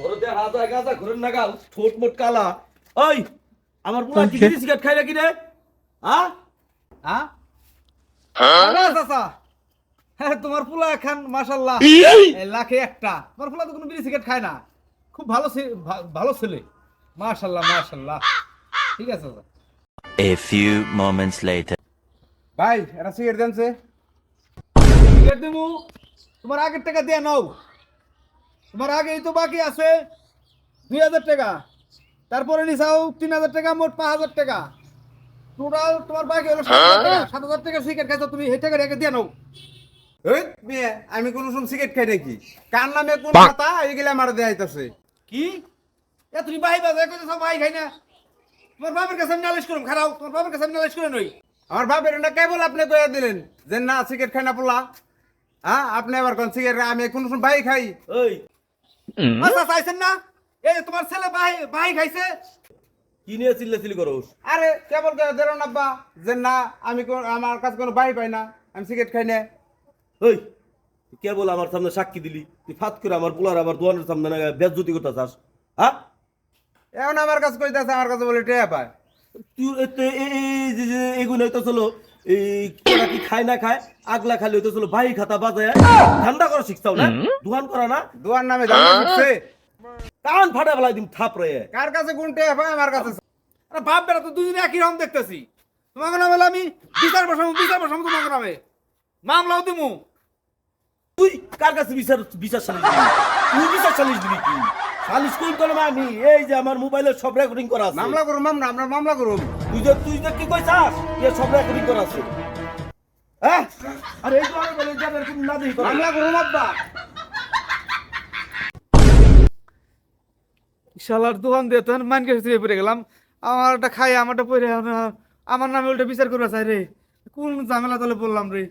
ঘরে দিয়ে হাত আয় নাগাল ঠোঁট মোট কালা। ওই আমার পুরা কি সিগারেট খাই নাকি রে হ্যাঁ? হ্যাঁ চাচা হ্যাঁ তোমার পোলা খান মাশাল্লাহ লাখে একটা। তোমার পোলা তো কোনো বিড়ি সিগারেট খায় না। খুব ভালো ভালো ছেলে। মাশাল্লাহ মাশাল্লাহ ঠিক আছে চাচা। A few moments later. ভাই এটা সিগারেট দেনছে। সিগারেট দেবো? তোমার আগের টাকা দিয়ে নাও। তোমার আগেই তো বাকি আছে। দুই হাজার টাকা। তারপরে নিছাও তিন হাজার টাকা মোট পাঁচ হাজার টাকা। টোটাল তোমার বাকি হলো সাত হাজার টাকা। সিগারেট খাইছো তুমি এই টাকা রেখে দিয়ে নাও। আমি কোন সময় সিগারেট খাই নাকি? কার নামে কোন কথা? এগুলা আমার দেখাইতেছে কি? এ তুমি বাহি বাজার কইতে সব বাহি খাই না। তোমার বাবার কাছে আমি নালিশ করুম খারাপ তোমার বাবার কাছে আমি নালিশ করে নই। আমার বাপের না কেবল আপনি কয়ে দিলেন যে না সিগারেট খাই না পোলা। হ্যাঁ আপনি আবার কোন সিগারেট আমি কোন সময় ভাই খাই। ওই আচ্ছা চাইছেন না? এই তোমার ছেলে বাহি বাহি খাইছে। কি নিয়ে চিল্লা চিল্লি করোস? আরে কেবল দিলেন আব্বা যে না আমি আমার কাছে কোনো ভাই পাই না আমি সিগারেট খাই না। ওই কেবল আমার সামনে সাক্ষী দিলি তুই ফাত করে আমার পোলার আবার দোয়ানের সামনে বেজ্জতি করতে চাস হ্যাঁ এখন আমার কাছে কইতেছে আমার কাছে বলে টেয়া পায়। তুই এগুলো হইতো চলো এই কি খায় না খায়? আগলা খালি হইতো চলো ভাই খাতা বাজায়। ঠান্ডা করা শিখছাও না? দোকান করা না? দুয়ার নামে জানা উঠছে কান ফাটা বেলায় দিম থাপ রে। কার কাছে কোন টেয়া আমার কাছে। আরে বাপ বেটা তো দুদিনে একই রকম দেখতেছি। তোমাকে নামে আমি বিচার বসাবো বিচার বসাবো তোমাকে নামে। মামলাও দিমু। তুই কার কাছে বিচার বিচার সালিশ দিবি? তুই বিচার সালিশ দিবি কি? সালিশ করলাম আমি এই যে আমার মোবাইলে সব রেকর্ডিং করা আছে। মামলা করুম আমরা মামলা করুম। তুই যে তুই যে কি কইছাস? এ সব রেকর্ডিং করা আছে। হ্যাঁ আরে এই তো আমি বলে যাবে এরকম না দেখি তোরা। মামলা করুম আব্বা। শালার দোকান দিয়ে তখন মান গেছে পড়ে গেলাম। আমারটা খাই আমারটা পড়ে আমার- আমার নামে উল্টা বিচার করবা চাই রে। কোন ঝামেলা তলে পড়লাম রে।